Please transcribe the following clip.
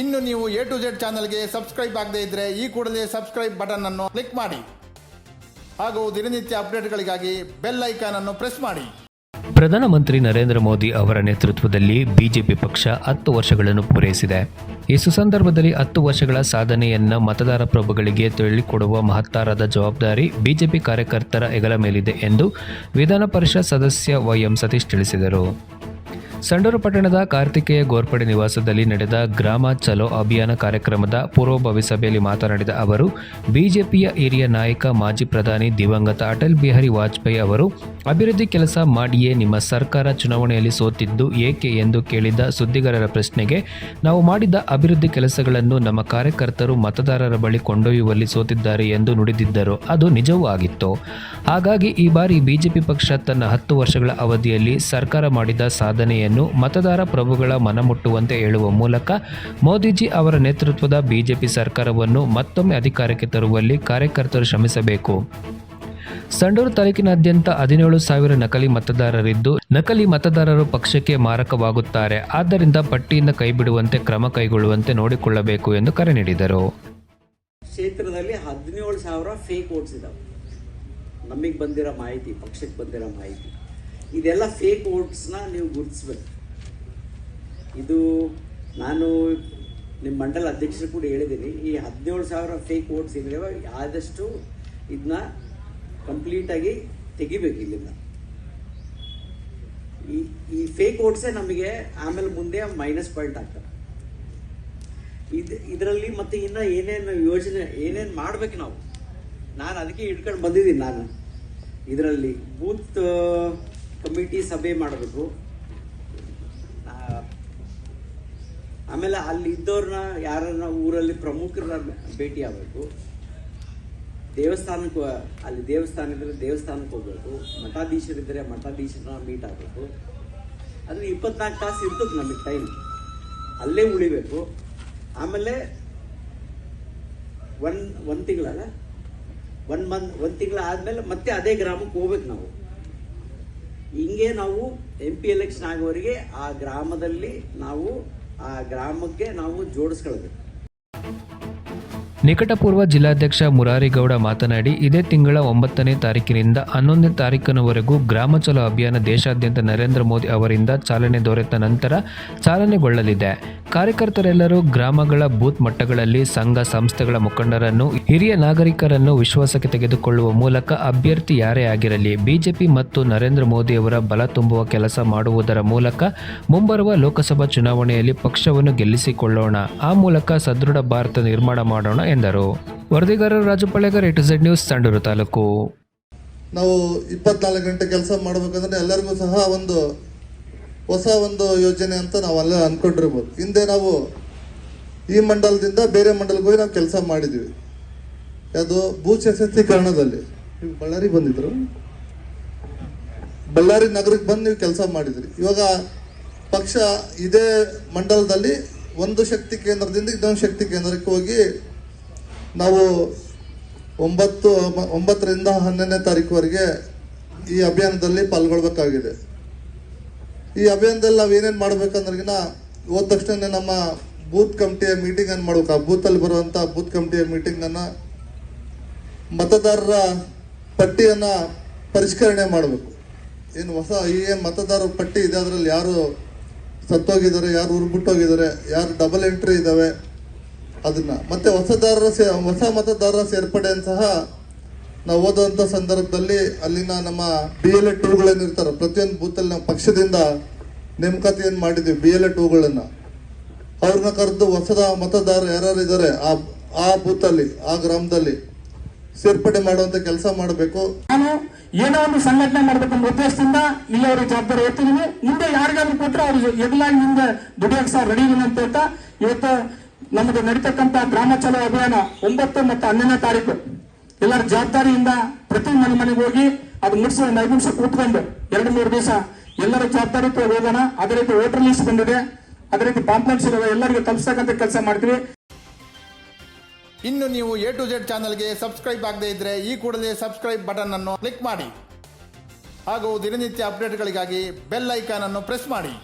ಇನ್ನು ನೀವು A to Z ಚಾನಲ್ಗೆ ಸಬ್ಸ್ಕ್ರೈಬ್ ಆಗದೇ ಇದ್ದರೆ ಈ ಕೂಡಲೇ ಸಬ್ಸ್ಕ್ರೈಬ್ ಬಟನ್ ಅನ್ನು ಕ್ಲಿಕ್ ಮಾಡಿ. ಹಾಗೂ ದಿನನಿತ್ಯ ಅಪ್ಡೇಟ್ಗಳಿಗಾಗಿ ಬೆಲ್ ಐಕಾನ್ ಅನ್ನು ಪ್ರೆಸ್ ಮಾಡಿ. ಪ್ರಧಾನಮಂತ್ರಿ ನರೇಂದ್ರ ಮೋದಿ ಅವರ ನೇತೃತ್ವದಲ್ಲಿ ಬಿಜೆಪಿ ಪಕ್ಷ ಹತ್ತು ವರ್ಷಗಳನ್ನು ಪೂರೈಸಿದೆ. ಈ ಸುಸಂದರ್ಭದಲ್ಲಿ ಹತ್ತು ವರ್ಷಗಳ ಸಾಧನೆಯನ್ನ ಮತದಾರ ಪ್ರಭುಗಳಿಗೆ ತಿಳಿಕೊಡುವ ಮಹತ್ತಾರದ ಜವಾಬ್ದಾರಿ ಬಿಜೆಪಿ ಕಾರ್ಯಕರ್ತರ ಹೆಗಲ ಮೇಲಿದೆ ಎಂದು ವಿಧಾನ ಪರಿಷತ್ ಸದಸ್ಯ ವೈಎಂ ಸತೀಶ್ ತಿಳಿಸಿದರು. ಸಂಡೂರು ಪಟ್ಟಣದ ಕಾರ್ತಿಕೇಯ ಗೋರ್ಪಡೆ ನಿವಾಸದಲ್ಲಿ ನಡೆದ ಗ್ರಾಮ ಚಲೋ ಅಭಿಯಾನ ಕಾರ್ಯಕ್ರಮದ ಪೂರ್ವಭಾವಿ ಸಭೆಯಲ್ಲಿ ಮಾತನಾಡಿದ ಅವರು, ಬಿಜೆಪಿಯ ಹಿರಿಯ ನಾಯಕ ಮಾಜಿ ಪ್ರಧಾನಿ ದಿವಂಗತ ಅಟಲ್ ಬಿಹಾರಿ ವಾಜಪೇಯಿ ಅವರು, ಅಭಿವೃದ್ಧಿ ಕೆಲಸ ಮಾಡಿಯೇ ನಿಮ್ಮ ಸರ್ಕಾರ ಚುನಾವಣೆಯಲ್ಲಿ ಸೋತಿದ್ದು ಏಕೆ ಎಂದು ಕೇಳಿದ ಸುದ್ದಿಗಾರರ ಪ್ರಶ್ನೆಗೆ, ನಾವು ಮಾಡಿದ ಅಭಿವೃದ್ಧಿ ಕೆಲಸಗಳನ್ನು ನಮ್ಮ ಕಾರ್ಯಕರ್ತರು ಮತದಾರರ ಬಳಿ ಕೊಂಡೊಯ್ಯುವಲ್ಲಿ ಸೋತಿದ್ದಾರೆ ಎಂದು ನುಡಿದಿದ್ದರು. ಅದು ನಿಜವೂ ಆಗಿತ್ತು. ಹಾಗಾಗಿ ಈ ಬಾರಿ ಬಿಜೆಪಿ ಪಕ್ಷ ತನ್ನ ಹತ್ತು ವರ್ಷಗಳ ಅವಧಿಯಲ್ಲಿ ಸರ್ಕಾರ ಮಾಡಿದ ಸಾಧನೆಯನ್ನು ಮತದಾರ ಪ್ರಭುಗಳ ಮನಮುಟ್ಟುವಂತೆ ಹೇಳುವ ಮೂಲಕ ಮೋದಿಜಿ ಅವರ ನೇತೃತ್ವದ ಬಿಜೆಪಿ ಸರ್ಕಾರವನ್ನು ಮತ್ತೊಮ್ಮೆ ಅಧಿಕಾರಕ್ಕೆ ತರುವಲ್ಲಿ ಕಾರ್ಯಕರ್ತರು ಶ್ರಮಿಸಬೇಕು. ಸಂಡೂರು ತಾಲೂಕಿನಾದ್ಯಂತ ಹದಿನೇಳು ಸಾವಿರ ನಕಲಿ ಮತದಾರರಿದ್ದು ನಕಲಿ ಮತದಾರರು ಪಕ್ಷಕ್ಕೆ ಮಾರಕವಾಗುತ್ತಾರೆ. ಆದ್ದರಿಂದ ಪಟ್ಟಿಯಿಂದ ಕೈಬಿಡುವಂತೆ ಕ್ರಮ ಕೈಗೊಳ್ಳುವಂತೆ ನೋಡಿಕೊಳ್ಳಬೇಕು ಎಂದು ಕರೆ ನೀಡಿದರು. ಕ್ಷೇತ್ರದಲ್ಲಿ ಹದಿನೇಳು ಸಾವಿರ ಫೇಕ್ ಓಟ್ಸ್ ಇದಾವೆ. ನಮಗೆ ಬಂದಿರೋ ಮಾಹಿತಿ, ಪಕ್ಷಕ್ಕೆ ಬಂದಿರೋ ಮಾಹಿತಿ. ಇದೆಲ್ಲ ಫೇಕ್ ಓಟ್ಸ್ನ ನೀವು ಗುರುತಿಸ್ಬೇಕು. ಇದು ನಾನು ನಿಮ್ಮ ಮಂಡಲ ಅಧ್ಯಕ್ಷರು ಕೂಡ ಹೇಳಿದ್ದೀನಿ, ಈ ಹದಿನೇಳು ಸಾವಿರ ಫೇಕ್ ಓಟ್ಸ್ ಇದ್ದಾವೆ ಆದಷ್ಟು ಇದನ್ನ ಕಂಪ್ಲೀಟಾಗಿ ತೆಗಿಬೇಕು ಇಲ್ಲಿಂದ. ಈ ಈ ಫೇಕ್ ಓಟ್ಸೇ ನಮಗೆ ಆಮೇಲೆ ಮುಂದೆ ಮೈನಸ್ ಪಾಯಿಂಟ್ ಆಗ್ತವೆ ಇದು, ಇದರಲ್ಲಿ ಮತ್ತೆ ಇನ್ನ ಏನೇನು ಯೋಜನೆ, ಏನೇನು ಮಾಡ್ಬೇಕು ನಾವು? ನಾನು ಅದಕ್ಕೆ ಇಟ್ಕೊಂಡು ಬಂದಿದ್ದೀನಿ ನಾನು. ಇದರಲ್ಲಿ ಬೂತ್ ಕಮಿಟಿ ಸಭೆ ಮಾಡಬೇಕು. ಆಮೇಲೆ ಅಲ್ಲಿ ಇದ್ದವ್ರನ್ನ ಯಾರನ್ನ ಊರಲ್ಲಿ ಪ್ರಮುಖರ ಭೇಟಿ ಆಗಬೇಕು. ದೇವಸ್ಥಾನಕ್ಕೆ, ಅಲ್ಲಿ ದೇವಸ್ಥಾನ ಇದ್ದರೆ ದೇವಸ್ಥಾನಕ್ಕೆ ಹೋಗ್ಬೇಕು. ಮಠಾಧೀಶರಿದ್ದರೆ ಮಠಾಧೀಶರನ್ನ ಮೀಟ್ ಆಗಬೇಕು. ಅಂದರೆ ಇಪ್ಪತ್ನಾಲ್ಕು ತಾಸು ಇರ್ತದೆ ನಮಗೆ ಟೈಮ್ ಅಲ್ಲೇ ಉಳಿಬೇಕು. ಆಮೇಲೆ ಒನ್ ಒಂದು ತಿಂಗಳಲ್ಲ? ಒನ್ ಮಂತ್, ಒಂದು ತಿಂಗಳ ಆದಮೇಲೆ ಮತ್ತೆ ಅದೇ ಗ್ರಾಮಕ್ಕೆ ಹೋಗ್ಬೇಕು ನಾವು. ಹಿಂಗೆ ನಾವು ಎಂ ಪಿ ಎಲೆಕ್ಷನ್ ಆಗೋವರೆಗೆ ಆ ಗ್ರಾಮದಲ್ಲಿ ನಾವು ಆ ಗ್ರಾಮಕ್ಕೆ ನಾವು ಜೋಡಿಸ್ಕೊಳ್ಬೇಕು ನಿಕಟಪೂರ್ವ ಜಿಲ್ಲಾಧ್ಯಕ್ಷ ಮುರಾರಿಗೌಡ ಮಾತನಾಡಿ, ಇದೇ ತಿಂಗಳ ಒಂಬತ್ತನೇ ತಾರೀಕಿನಿಂದ ಹನ್ನೊಂದನೇ ತಾರೀಕಿನವರೆಗೂ ಗ್ರಾಮ ಚಲೋ ಅಭಿಯಾನ ದೇಶಾದ್ಯಂತ ನರೇಂದ್ರ ಮೋದಿ ಅವರಿಂದ ಚಾಲನೆ ದೊರೆತ ನಂತರ ಚಾಲನೆಗೊಳ್ಳಲಿದೆ. ಕಾರ್ಯಕರ್ತರೆಲ್ಲರೂ ಗ್ರಾಮಗಳ ಬೂತ್ ಮಟ್ಟಗಳಲ್ಲಿ ಸಂಘ ಸಂಸ್ಥೆಗಳ ಮುಖಂಡರನ್ನು, ಹಿರಿಯ ನಾಗರಿಕರನ್ನು ವಿಶ್ವಾಸಕ್ಕೆ ತೆಗೆದುಕೊಳ್ಳುವ ಮೂಲಕ ಅಭ್ಯರ್ಥಿ ಯಾರೇ ಆಗಿರಲಿ, ಬಿಜೆಪಿ ಮತ್ತು ನರೇಂದ್ರ ಮೋದಿಯವರ ಬಲ ತುಂಬುವ ಕೆಲಸ ಮಾಡುವುದರ ಮೂಲಕ ಮುಂಬರುವ ಲೋಕಸಭಾ ಚುನಾವಣೆಯಲ್ಲಿ ಪಕ್ಷವನ್ನು ಗೆಲ್ಲಿಸಿಕೊಳ್ಳೋಣ. ಆ ಮೂಲಕ ಸದೃಢ ಭಾರತ ನಿರ್ಮಾಣ ಮಾಡೋಣ ಎಂದರು. ವರದಿಗಾರರು Raju Palegar A to Z news Sandur taluk. ನಾವು ಇಪ್ಪತ್ನಾಲ್ಕು ಗಂಟೆ ಕೆಲಸ ಮಾಡಬೇಕಂದ್ರೆ ಎಲ್ಲರಿಗೂ ಸಹ ಒಂದು ಹೊಸ ಒಂದು ಯೋಜನೆ ಅಂತ ನಾವು ಅಲ್ಲ ಅಂದ್ಕೊಂಡಿರ್ಬೋದು ಹಿಂದೆ ನಾವು ಈ ಮಂಡಲದಿಂದ ಬೇರೆ ಮಂಡಲಕ್ಕೆ ಹೋಗಿ ನಾವು ಕೆಲಸ ಮಾಡಿದ್ವಿ. ಅದು ಭೂ ಸಶಕ್ತೀಕರಣದಲ್ಲಿ. ನೀವು ಬಳ್ಳಾರಿ ಬಂದಿದ್ರು ಬಳ್ಳಾರಿ ನಗರಕ್ಕೆ ಬಂದು ನೀವು ಕೆಲಸ ಮಾಡಿದ್ರಿ. ಇವಾಗ ಪಕ್ಷ ಇದೇ ಮಂಡಲದಲ್ಲಿ ಒಂದು ಶಕ್ತಿ ಕೇಂದ್ರದಿಂದ ಇನ್ನೊಂದು ಶಕ್ತಿ ಕೇಂದ್ರಕ್ಕೆ ಹೋಗಿ ನಾವು ಒಂಬತ್ತು, ಒಂಬತ್ತರಿಂದ ಹನ್ನೊಂದನೇ ತಾರೀಕುವರೆಗೆ ಈ ಅಭಿಯಾನದಲ್ಲಿ ಪಾಲ್ಗೊಳ್ಬೇಕಾಗಿದೆ. ಈ ಅಭಿಯಾನದಲ್ಲಿ ನಾವು ಏನೇನು ಮಾಡ್ಬೇಕಂದ್ರಗಿನ ಹೋದ ತಕ್ಷಣ ನಮ್ಮ ಬೂತ್ ಕಮಿಟಿಯ ಮೀಟಿಂಗ್ ಅನ್ನು ಮಾಡ್ಬೇಕು. ಆ ಬೂತಲ್ಲಿ ಬರುವಂಥ ಬೂತ್ ಕಮಿಟಿಯ ಮೀಟಿಂಗನ್ನು ಮತದಾರರ ಪಟ್ಟಿಯನ್ನು ಪರಿಷ್ಕರಣೆ ಮಾಡಬೇಕು. ಏನು ಹೊಸ ಈ ಏನು ಮತದಾರರ ಪಟ್ಟಿ ಇದೆ, ಅದರಲ್ಲಿ ಯಾರು ಸತ್ತೋಗಿದ್ದಾರೆ, ಯಾರು ಉರ್ಬಿಟ್ಟೋಗಿದ್ದಾರೆ, ಯಾರು ಡಬಲ್ ಎಂಟ್ರಿ ಇದ್ದಾವೆ ಅದನ್ನ. ಮತ್ತೆ ಹೊಸದಾರರ ಸೇ, ಹೊಸ ಮತದಾರರ ಸೇರ್ಪಡೆ ಸಹ ನಾವು ಓದುವಂಥ ಸಂದರ್ಭದಲ್ಲಿ ಅಲ್ಲಿನ ನಮ್ಮ ಬಿ ಎಲ್ ಎ ಟೂಗಳೇನು ಇರ್ತಾರೆ. ಪ್ರತಿಯೊಂದು ಬೂತಲ್ಲಿ ನಾವು ಪಕ್ಷದಿಂದ ನೇಮಕಾತಿಯನ್ನು ಮಾಡಿದ್ದೀವಿ ಬಿ ಎಲ್ ಎ ಟೂಗಳನ್ನು. ಅವ್ರನ್ನ ಕರೆದು ಹೊಸದ ಮತದಾರರು ಯಾರ್ಯಾರು ಇದ್ದಾರೆ ಆ ಆ ಬೂತಲ್ಲಿ, ಆ ಗ್ರಾಮದಲ್ಲಿ ಸೇರ್ಪಡೆ ಮಾಡುವಂತ ಕೆಲಸ ಮಾಡಬೇಕು. ನಾನು ಏನೋ ಒಂದು ಸಂಘಟನೆ ಮಾಡ್ಬೇಕಂಬ ಉದ್ದೇಶದಿಂದ ಇಲ್ಲಿ ಅವ್ರಿಗೆ ಜವಾಬ್ದಾರಿ ಎತ್ತಿದೀನಿ ಮುಂದೆ ಯಾರಿಗಾದ್ರೂ ಕೊಟ್ಟರೆ ಅವ್ರು ಎಗ್ಲಾಗಿ ಹಿಂದೆ ದುಡಿಯಕ್ಕೆ ಸಹ ರೆಡಿ ಅಂತ ಹೇಳ್ತಾ ಇವತ್ತು ನಮ್ಮದು ನಡೀತಕ್ಕಂತ ಗ್ರಾಮ ಚಲೋ ಅಭಿಯಾನ ಒಂಬತ್ತು ಮತ್ತು ಹನ್ನೊಂದನೇ ತಾರೀಕು. ಎಲ್ಲರ ಜವಾಬ್ದಾರಿಯಿಂದ ಪ್ರತಿ ಮನೆ ಮನೆಗೆ ಹೋಗಿ ಅದು ಮುಗಿಸಿ ನಿಮಿಷ ಕೂತ್ಕೊಂಡು ಎರಡು ಮೂರು ದಿವಸ ಎಲ್ಲರ ಜವಾಬ್ದಾರಿ ಹೋಗೋಣ. ಅದೇ ರೀತಿ ವೋಟರ್ ಲಿಸ್ಟ್ ಬಂದಿದೆ. ಅದೇ ರೀತಿ ಪಾಂಪ್ಲೆಟ್ಸ್ ಇರೋ ಎಲ್ಲರಿಗೂ ತಲುಪಿಸ್ತಕ್ಕಂಥ ಕೆಲಸ ಮಾಡ್ತೀವಿ. ಇನ್ನು ನೀವು ಎ ಟು ಜೆಡ್ ಚಾನಲ್ಗೆ ಸಬ್ಸ್ಕ್ರೈಬ್ ಆಗದೇ ಇದ್ದರೆ ಈ ಕೂಡಲೇ ಸಬ್ಸ್ಕ್ರೈಬ್ ಬಟನ್ ಅನ್ನು ಕ್ಲಿಕ್ ಮಾಡಿ. ಹಾಗೂ ದಿನನಿತ್ಯ ಅಪ್ಡೇಟ್ಗಳಿಗಾಗಿ ಬೆಲ್ ಐಕಾನ್ ಅನ್ನು ಪ್ರೆಸ್ ಮಾಡಿ.